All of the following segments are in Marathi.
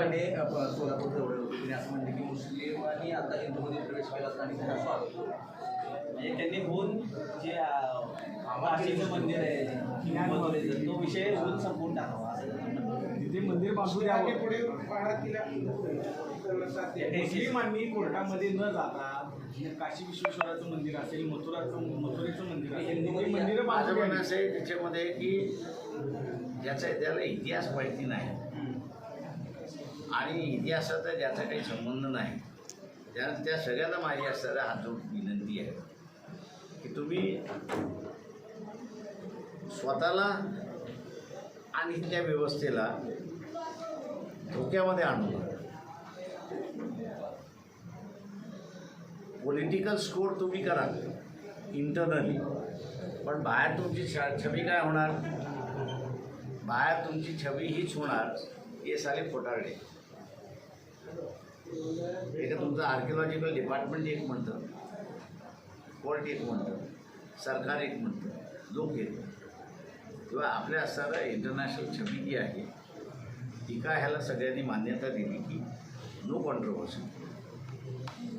लांडे अ, प- सोलापूर जवळ होते. त्यांनी असं म्हणले की मुस्लिमांनी आता हिंदूमध्ये प्रवेश केला असता आणि त्यांना स्वागत म्हणजे त्यांनी होऊन जे काशीचं मंदिर आहे तो विषय होऊन संपवून टाकावा. तिथे मंदिर मागे द्यावं पुढे तिला मुस्लिमांनी कोर्टामध्ये न जाता काशी विश्वेश्वराचं मंदिर असेल मथुराचं मथुरेचं मंदिर असेल मंदिरं माझं म्हणणं. असं आहे त्याच्यामध्ये की ज्याचा त्याला इतिहास माहिती नाही. आणि इतिहासाचा ज्याचा काही संबंध नाही. त्या त्या सगळ्यांना माझी असणारा हातून विनंती आहे की तुम्ही स्वतःला आणि त्या व्यवस्थेला धोक्यामध्ये आणू पॉलिटिकल स्कोर तुम्ही करा इंटरनली पण बाहेर तुमची छ छबी काय होणार? बाहेर तुमची छबी हीच होणार हे साले फोटारडे एक तुमचं आर्किओलॉजिकल डिपार्टमेंट एक म्हणतं. कोर्ट एक म्हणतं. सरकार एक म्हणतं. लोक एक किंवा आपल्या असणारं इंटरनॅशनल छबी जी आहे. ती ह्याला सगळ्यांनी मान्यता दिली की नो कॉन्ट्रोवर्सी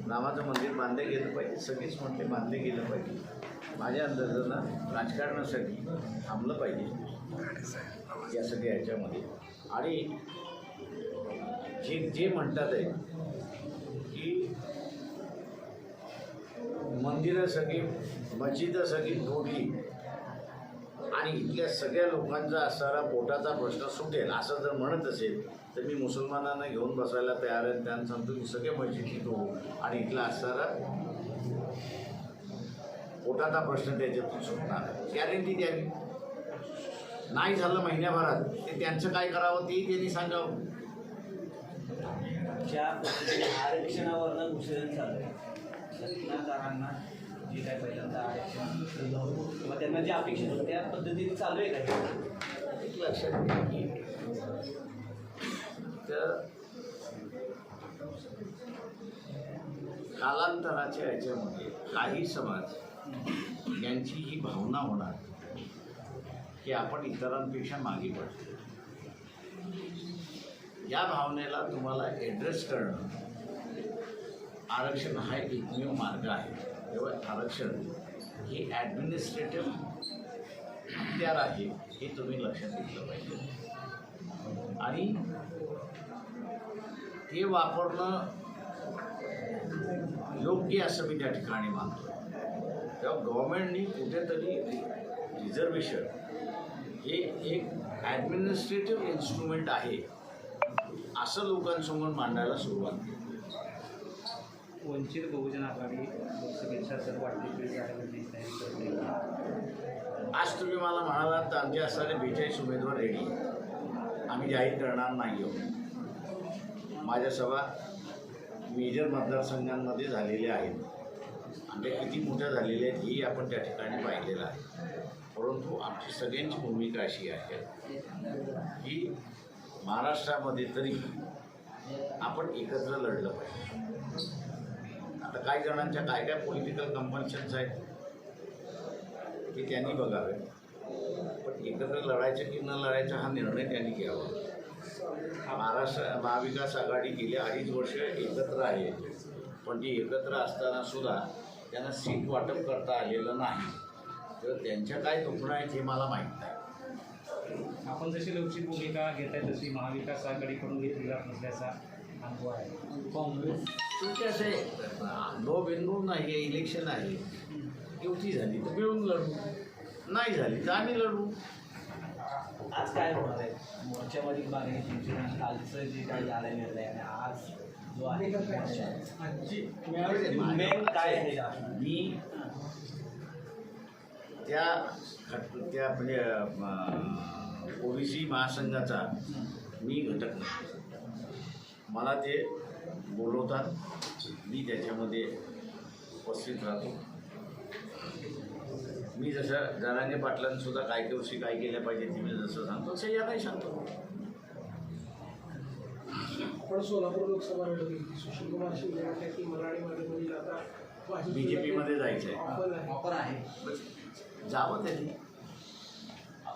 रामाचं मंदिर बांधलं गेलं पाहिजे. सगळीच म्हटले बांधले गेलं पाहिजे. माझ्या अंदाजानं राजकारणासाठी थांबलं पाहिजे. या सगळ्या ह्याच्यामध्ये आणि जे जे म्हणतात आहे की मंदिरं सगळी मस्जिदं सगळी तोडली आणि इथल्या सगळ्या लोकांचा असणारा पोटाचा प्रश्न सुटेल असं जर म्हणत असेल तर मी मुसलमानांना घेऊन बसायला तयार आहे त्यांना सांगतो की सगळे मस्जिदी तोडू आणि इथला असणारा पोटाचा प्रश्न त्याच्यातून सुटणार गॅरंटी द्यावी. नाही झालं महिन्याभरात ते त्यांचं काय करावं तेही त्यांनी सांगावं. ज्या पद्धतीने आरक्षणावरनं घुसळण चालू आहे घटनाकारांना जे काय पहिल्यांदा आरक्षण किंवा त्यांना जे अपेक्षित होतं त्या पद्धतीने चालू आहे काय लक्षात घ्या की तर कालांतराच्या याच्यामध्ये काही समाज यांची ही भावना होणार की आपण इतरांपेक्षा मागे पडतो. या भावनेला तुम्हाला ॲड्रेस करणं आरक्षण हा एकमेव मार्ग आहे. तेव्हा आरक्षण हे ॲडमिनिस्ट्रेटिव्ह हत्यार आहे हे तुम्ही लक्षात घेतलं पाहिजे. आणि ते वापरणं योग्य असं मी त्या ठिकाणी मानतो. तेव्हा गव्हर्मेंटनी कुठेतरी रिझर्वेशन हे एक ॲडमिनिस्ट्रेटिव्ह इन्स्ट्रुमेंट आहे. असं लोकांसमोर मांडायला सुरुवात केली. वंचित बहुजन आघाडी लोकसभेच्या सर्व आज तुम्ही मला म्हणालात तर आमचे असणारे बेचाळीस उमेदवार रेडी आम्ही जाहीर करणार नाही आहोत माझ्या सभा मेजर मतदारसंघांमध्ये झालेल्या आहेत. आणि त्या किती मोठ्या झालेल्या आहेत हेही आपण त्या ठिकाणी पाहिलेलं आहे. परंतु आमची सगळ्यांची भूमिका अशी आहे महाराष्ट्रामध्ये तरी आपण एकत्र लढलं पाहिजे. आता काही जणांच्या काय काय पॉलिटिकल कंपल्शन्स आहेत ते त्यांनी बघावे. पण एकत्र लढायचं की न लढायचा हा निर्णय त्यांनी घ्यावा. महाराष्ट्र महाविकास आघाडी गेली अडीच वर्ष एकत्र आहे. पण ती एकत्र असताना सुद्धा त्यांना सीट वाटप करता आलेलं नाही. तर त्यांच्या काय दुखणं आहेत हे मला माहीत नाही. आपण जशी लवचिक भूमिका घेत आहे तशी महाविकास आघाडीकडून घेतली जात नसल्याचा अनुभव आहे. काँग्रेस शेवटी असं आहे नो बिनू नाही आहे इलेक्शन आहे. युती झाली तर मिळून लढू. नाही झाली तर आम्ही लढू. आज काय होणार आहे? मोर्चामध्ये मागणी तुमची कालचं जे काय झालं निर्णय आणि आज जो आहे काय आहे? मी त्या खट त्या आपल्या ओबीसी महासंघाचा मी घटक नाही. मला ते बोलवतात मी त्याच्यामध्ये उपस्थित राहतो. मी जसं जरांगे पाटलांसुद्धा काय दिवशी काय केल्या पाहिजे ते मी जसं सांगतो तसं यालाही सांगतो. पण सोलापूर लोकसभा सुशील कुमार शिंदे म्हटलं की आता बी जे पीमध्ये जायचं आहे. जावं त्यांनी.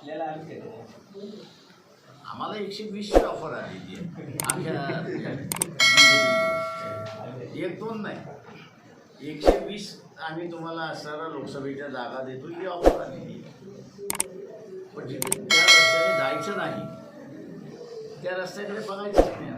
आपल्याला आम्ही? आम्हाला एकशे वीसची ऑफर आलेली आहे BJP एक दोन नाही. एकशे वीस आम्ही तुम्हाला असणारा लोकसभेच्या जागा देतो. ही ऑफर आलेली आहे पण जिथे त्या रस्त्याने जायचं नाही त्या रस्त्याकडे बघायचं नाही